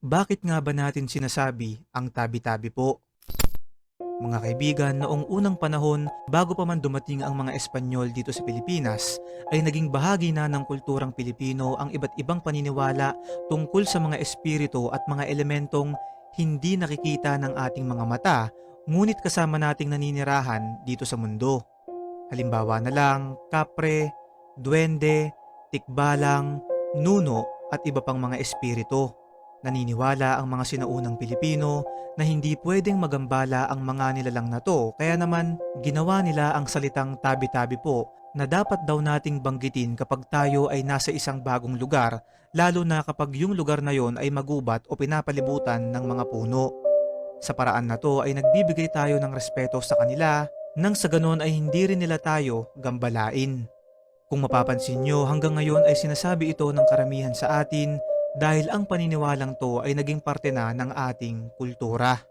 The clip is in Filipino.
Bakit nga ba natin sinasabi ang tabi-tabi po? Mga kaibigan, noong unang panahon, bago pa man dumating ang mga Espanyol dito sa Pilipinas, ay naging bahagi na ng kulturang Pilipino ang iba't ibang paniniwala tungkol sa mga espiritu at mga elementong hindi nakikita ng ating mga mata, ngunit kasama nating naninirahan dito sa mundo. Halimbawa na lang, kapre, duwende, tikbalang, nuno at iba pang mga espiritu. Naniniwala ang mga sinaunang Pilipino na hindi pwedeng magambala ang mga nilalang na to kaya naman ginawa nila ang salitang tabi-tabi po na dapat daw nating banggitin kapag tayo ay nasa isang bagong lugar lalo na kapag yung lugar na yon ay magubat o pinapalibutan ng mga puno. Sa paraan na to ay nagbibigay tayo ng respeto sa kanila nang sa ganon ay hindi rin nila tayo gambalain. Kung mapapansin nyo, hanggang ngayon ay sinasabi ito ng karamihan sa atin dahil ang paniniwalang to ay naging parte na ng ating kultura.